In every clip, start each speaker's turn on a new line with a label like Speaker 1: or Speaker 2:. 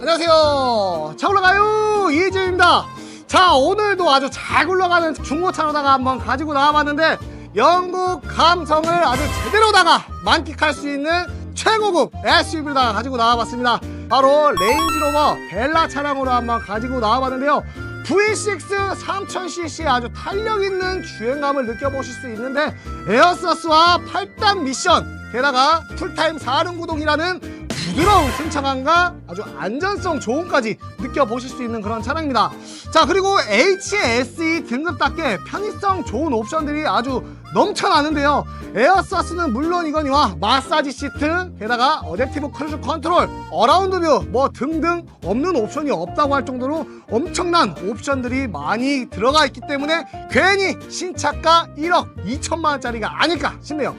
Speaker 1: 안녕하세요. 차 올라가요 이재입니다. 자 오늘도 아주 잘 굴러가는 중고차로다가 한번 가지고 나와봤는데 영국 감성을 아주 제대로다가 만끽할 수 있는 최고급 SUV로다가 가지고 나와봤습니다. 바로 레인지로버 벨라 차량으로 한번 가지고 나와봤는데요. V6 3000cc 아주 탄력 있는 주행감을 느껴보실 수 있는데 에어서스와 8단 미션 게다가 풀타임 4륜 구동이라는 부드러운 승차감과 아주 안전성 좋음까지 느껴보실 수 있는 그런 차량입니다. 자 그리고 HSE 등급답게 편의성 좋은 옵션들이 아주 넘쳐나는데요. 에어서스는 물론 이거니와 마사지 시트, 게다가 어댑티브 크루즈 컨트롤, 어라운드 뷰 뭐 등등 없는 옵션이 없다고 할 정도로 엄청난 옵션들이 많이 들어가 있기 때문에 괜히 신차가 1억 2천만 원짜리가 아닐까 싶네요.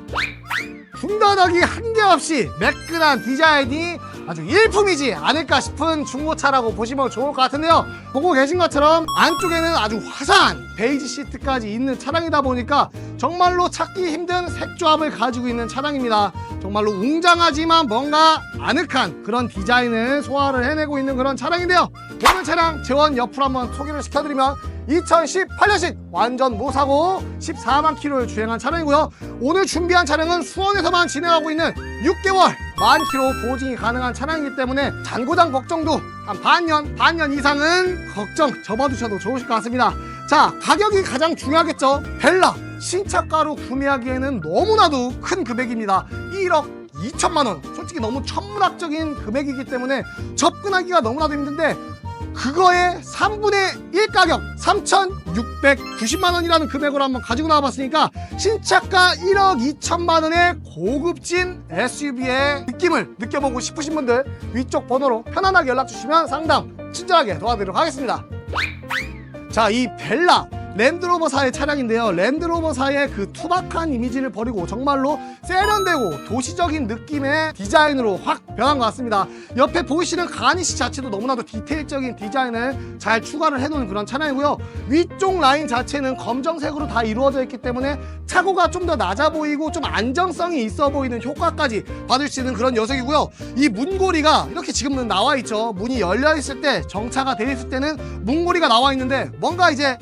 Speaker 1: 군더더기 한개 없이 매끈한 디자인이 아주 일품이지 않을까 싶은 중고차라고 보시면 좋을 것 같은데요. 보고 계신 것처럼 안쪽에는 아주 화사한 베이지 시트까지 있는 차량이다 보니까 정말로 찾기 힘든 색조합을 가지고 있는 차량입니다. 정말로 웅장하지만 뭔가 아늑한 그런 디자인을 소화를 해내고 있는 그런 차량인데요. 오늘 차량 재원 옆으로 한번 소개를 시켜드리면 2018년식 완전 무사고 14만 킬로를 주행한 차량이고요. 오늘 준비한 차량은 수원에서만 진행하고 있는 6개월 만 킬로 보증이 가능한 차량이기 때문에 잔고장 걱정도 한 반년, 반년 이상은 걱정 접어두셔도 좋으실 것 같습니다. 자, 가격이 가장 중요하겠죠. 벨라 신차가로 구매하기에는 너무나도 큰 금액입니다. 1억 2천만 원. 솔직히 너무 천문학적인 금액이기 때문에 접근하기가 너무나도 힘든데 그거의 3분의 1 가격 3,690만 원이라는 금액으로 한번 가지고 나와봤으니까 신차가 1억 2천만 원의 고급진 SUV의 느낌을 느껴보고 싶으신 분들 위쪽 번호로 편안하게 연락 주시면 상담 친절하게 도와드리도록 하겠습니다. 자, 이 벨라 랜드로버사의 차량인데요. 랜드로버사의 그 투박한 이미지를 버리고 정말로 세련되고 도시적인 느낌의 디자인으로 확 변한 것 같습니다. 옆에 보이시는 가니시 자체도 너무나도 디테일적인 디자인을 잘 추가를 해놓은 그런 차량이고요. 위쪽 라인 자체는 검정색으로 다 이루어져 있기 때문에 차고가 좀 더 낮아 보이고 좀 안정성이 있어 보이는 효과까지 받을 수 있는 그런 녀석이고요. 이 문고리가 이렇게 지금은 나와 있죠. 문이 열려 있을 때 정차가 돼 있을 때는 문고리가 나와 있는데 뭔가 이제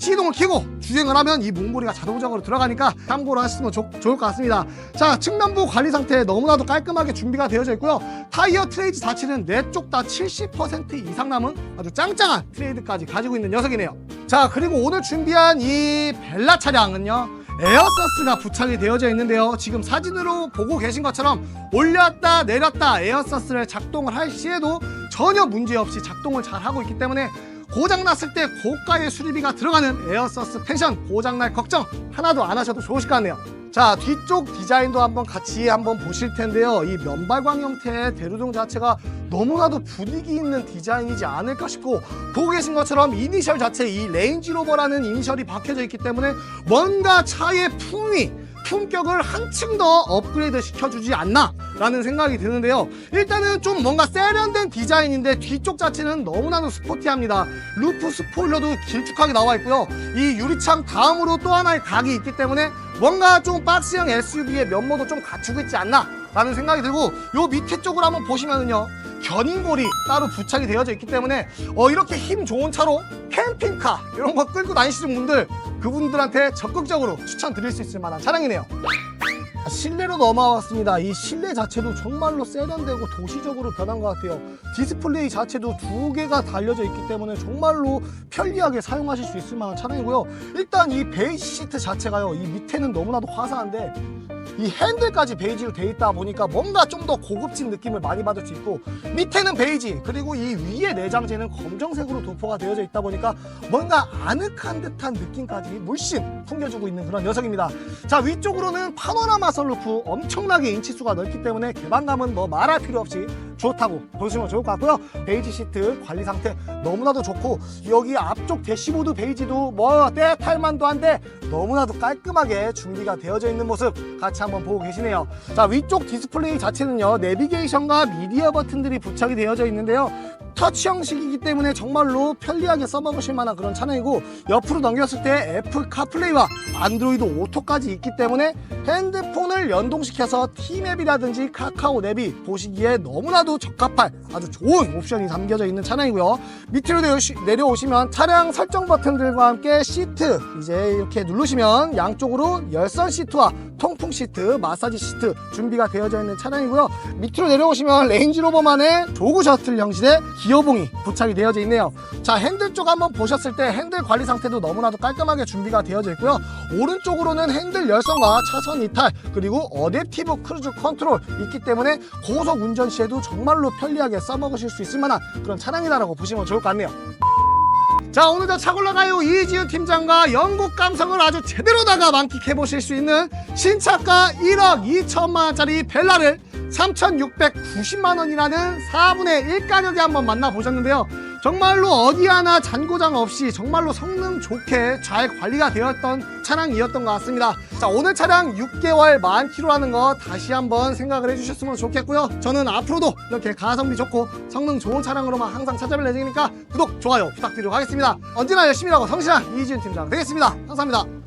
Speaker 1: 시동을 켜고 주행을 하면 이 문고리가 자동적으로 들어가니까 참고로 하시면 좋, 좋을 것 같습니다. 자, 측면부 관리 상태 너무나도 깔끔하게 준비가 되어져 있고요. 타이어 트레이드 자체는 네쪽다 70% 이상 남은 아주 짱짱한 트레이드까지 가지고 있는 녀석이네요. 자, 그리고 오늘 준비한 이 벨라 차량은요. 에어서스가 부착이 되어져 있는데요. 지금 사진으로 보고 계신 것처럼 올렸다 내렸다 에어서스를 작동을 할 시에도 전혀 문제 없이 작동을 잘 하고 있기 때문에 고장 났을 때 고가의 수리비가 들어가는 에어 서스 펜션 고장 날 걱정 하나도 안 하셔도 좋으실 것 같네요. 자 뒤쪽 디자인도 한번 같이 한번 보실 텐데요. 이 면발광 형태의 대루동 자체가 너무나도 분위기 있는 디자인이지 않을까 싶고 보고 계신 것처럼 이니셜 자체 이 레인지로버라는 이니셜이 박혀져 있기 때문에 뭔가 차의 품위 품격을 한층 더 업그레이드 시켜주지 않나? 라는 생각이 드는데요. 일단은 좀 뭔가 세련된 디자인인데 뒤쪽 자체는 너무나도 스포티합니다. 루프 스포일러도 길쭉하게 나와 있고요. 이 유리창 다음으로 또 하나의 각이 있기 때문에 뭔가 좀 박스형 SUV의 면모도 좀 갖추고 있지 않나? 라는 생각이 들고 요 밑에 쪽으로 한번 보시면은요 견인골이 따로 부착이 되어져 있기 때문에 어 이렇게 힘 좋은 차로 캠핑카 이런 거 끌고 다니시는 분들 그분들한테 적극적으로 추천드릴 수 있을 만한 차량이네요 실내로 넘어왔습니다. 이 실내 자체도 정말로 세련되고 도시적으로 변한 것 같아요. 디스플레이 자체도 두 개가 달려져 있기 때문에 정말로 편리하게 사용하실 수 있을 만한 차량이고요. 일단 이 베이지 시트 자체가요. 이 밑에는 너무나도 화사한데 이 핸들까지 베이지로 돼 있다 보니까 뭔가 좀 더 고급진 느낌을 많이 받을 수 있고 밑에는 베이지 그리고 이 위에 내장재는 검정색으로 도포가 되어져 있다 보니까 뭔가 아늑한 듯한 느낌까지 물씬 풍겨주고 있는 그런 녀석입니다. 자 위쪽으로는 파노라마 선루프 엄청나게 인치수가 넓기 때문에 개방감은 뭐 말할 필요 없이 좋다고 보시면 좋을 것 같고요. 베이지 시트 관리 상태 너무나도 좋고 여기 앞쪽 대시보드 베이지도 뭐 때탈만도 한데 너무나도 깔끔하게 준비가 되어져 있는 모습 같이 한번 보고 계시네요. 자 위쪽 디스플레이 자체는요 내비게이션과 미디어 버튼들이 부착이 되어져 있는데요. 터치 형식이기 때문에 정말로 편리하게 써먹으실 만한 그런 차량이고 옆으로 넘겼을 때 애플 카플레이와 안드로이드 오토까지 있기 때문에 핸드폰을 연동시켜서 티맵이라든지 카카오 앱이 보시기에 너무나도 적합할 아주 좋은 옵션이 담겨져 있는 차량이고요. 밑으로 내려오시- 내려오시면 차량 설정 버튼들과 함께 시트 이제 이렇게 누르시면 양쪽으로 열선 시트와 통풍 시트, 마사지 시트 준비가 되어져 있는 차량이고요. 밑으로 내려오시면 레인지로버만의 조그 셔틀 형식의 기어봉이 부착이 되어져 있네요. 자 핸들 쪽 한번 보셨을 때 핸들 관리 상태도 너무나도 깔끔하게 준비가 되어져 있고요. 오른쪽으로는 핸들 열선과 차선 이탈 그리고 어댑티브 크루즈 컨트롤 있기 때문에 고속 운전 시에도 정말로 편리하게 써먹으실 수 있을 만한 그런 차량이다라고 보시면 좋을 것 같네요. 자 오늘도 차골라가요. 이지훈 팀장과 영국 감성을 아주 제대로다가 만끽해 보실 수 있는 신차가 1억 2천만 원짜리 벨라를 3,690만 원이라는 4분의 1 가격에 한번 만나보셨는데요 정말로 어디 하나 잔고장 없이 정말로 성능 좋게 잘 관리가 되었던 차량이었던 것 같습니다. 자 오늘 차량 6개월 만 킬로라는 거 다시 한번 생각을 해주셨으면 좋겠고요. 저는 앞으로도 이렇게 가성비 좋고 성능 좋은 차량으로만 항상 찾아뵐 예정이니까 구독 좋아요 부탁드리도록 하겠습니다. 언제나 열심히 하고 성실한 이지훈 팀장 되겠습니다. 감사합니다